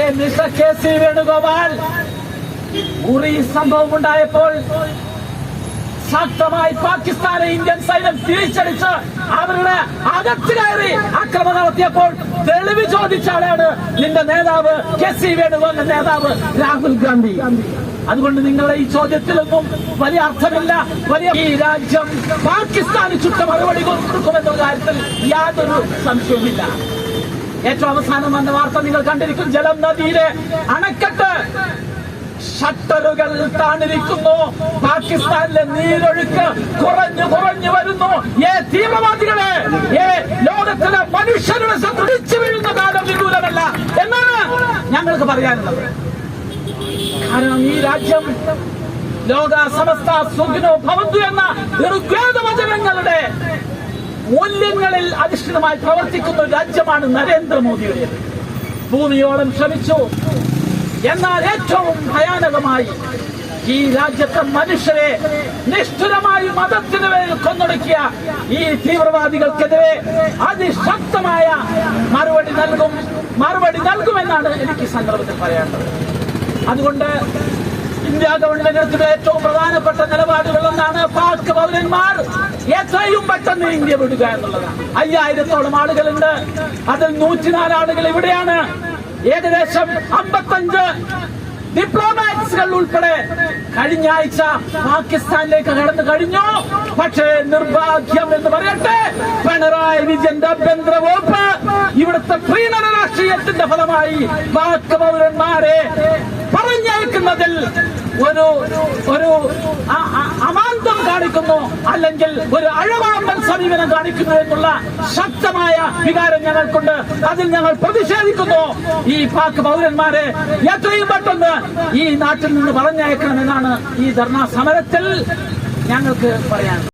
ഏ mister K C Venugopal. Uri സംഭവം ഉണ്ടായപ്പോൾ ശക്തമായി പാകിസ്ഥാനെ ഇന്ത്യൻ സൈന്യം തിരിച്ചടിച്ച് അവരുടെ അകത്ത് ആക്രമണം നടത്തിയപ്പോൾ തെളിവ് ചോദിച്ച നിന്റെ നേതാവ് കെ സി വേണുഗോപാലിന്റെ നേതാവ് രാഹുൽ ഗാന്ധി. അതുകൊണ്ട് നിങ്ങളുടെ ഈ ചോദ്യത്തിലൊന്നും വലിയ അർത്ഥമില്ല. വലിയ ഈ രാജ്യം പാകിസ്ഥാന് ചുറ്റ മറുപടി കൊടുക്കുമെന്ന കാര്യത്തിൽ യാതൊരു സംശയവുമില്ല. ഏറ്റവും അവസാനം വന്ന വാർത്ത നിങ്ങൾ കണ്ടിരിക്കും. ജലം നദിയിലെ അണക്കെട്ട് ഷട്ടറുകൾ താണിരിക്കുന്നു. പാകിസ്ഥാനിലെ നീരൊഴുക്ക് കുറഞ്ഞു കുറഞ്ഞു വരുന്നു. ഏ തീവ്രവാദികളെ ഏ ലോകത്തിലെ മനുഷ്യരുടെ ശ്രദ്ധിച്ചു വീഴുന്ന കാലം വിദൂരമല്ല. എന്നാണ് ഞങ്ങൾക്ക് പറയാനുള്ളത്. കാരണം ഈ രാജ്യം ലോക സമസ്ത സുഖിനോ ഭവന്തു എന്ന ഋഗ്വേദ വചനങ്ങളുടെ മൂല്യങ്ങളിൽ അധിഷ്ഠിതമായി പ്രവർത്തിക്കുന്ന ഒരു രാജ്യമാണ് നരേന്ദ്രമോദിയുടെ ഭൂമിയോളം ശ്രമിച്ചു. എന്നാൽ ഏറ്റവും ഭയാനകമായി ഈ രാജ്യത്തെ മനുഷ്യരെ നിഷ്ഠുരമായി മതത്തിന് പേരിൽ കൊന്നൊടുക്കിയ ഈ തീവ്രവാദികൾക്കെതിരെ അതിശക്തമായ മറുപടി നൽകും മറുപടി നൽകുമെന്നാണ് എനിക്ക് സന്ദർഭത്തിൽ പറയാനുള്ളത്. അതുകൊണ്ട് ഇന്ത്യ ഗവൺമെന്റ് ഏറ്റവും പ്രധാനപ്പെട്ട നിലപാടുകളൊന്നാണ് പാക് പൗരന്മാർ. എത്രയും പെട്ടെന്ന് ഇന്ത്യ വിടുക എന്നുള്ളതാണ്. അയ്യായിരത്തോളം ആളുകളുണ്ട് അതിൽ നൂറ്റിനാല് ആളുകൾ ഇവിടെയാണ്. ഏകദേശം അമ്പത്തഞ്ച് ഡിപ്ലോമാറ്റ്സുകൾ ഉൾപ്പെടെ കഴിഞ്ഞ ആഴ്ച പാകിസ്ഥാനിലേക്ക് കടന്നു കഴിഞ്ഞു. പക്ഷേ നിർഭാഗ്യം എന്ന് പറയട്ടെ പിണറായി വിജയന്റെ ആഭ്യന്തര വകുപ്പ് ഇവിടുത്തെ പ്രീണന രാഷ്ട്രീയത്തിന്റെ ഫലമായി വാക്ക് പൗരന്മാരെ പറഞ്ഞയക്കുന്നതിൽ ഒരു ഒരു അ- അ- അമാന്തം കാണിക്കുന്നു. അല്ലെങ്കിൽ ഒരു അഴകുഴമ്പൻ സമീപനം കാണിക്കുന്നു എന്നുള്ള ശക്തമായ വികാരം ഞങ്ങൾക്കുണ്ട്. അതിൽ ഞങ്ങൾ പ്രതിഷേധിക്കുന്നു. ഈ പാക് പൗരന്മാരെ എത്രയും പെട്ടെന്ന് ഈ നാട്ടിൽ നിന്ന് പറഞ്ഞയക്കണമെന്നാണ് ഈ ധർണാ സമരത്തിൽ ഞങ്ങൾക്ക് പറയാനുള്ളത്.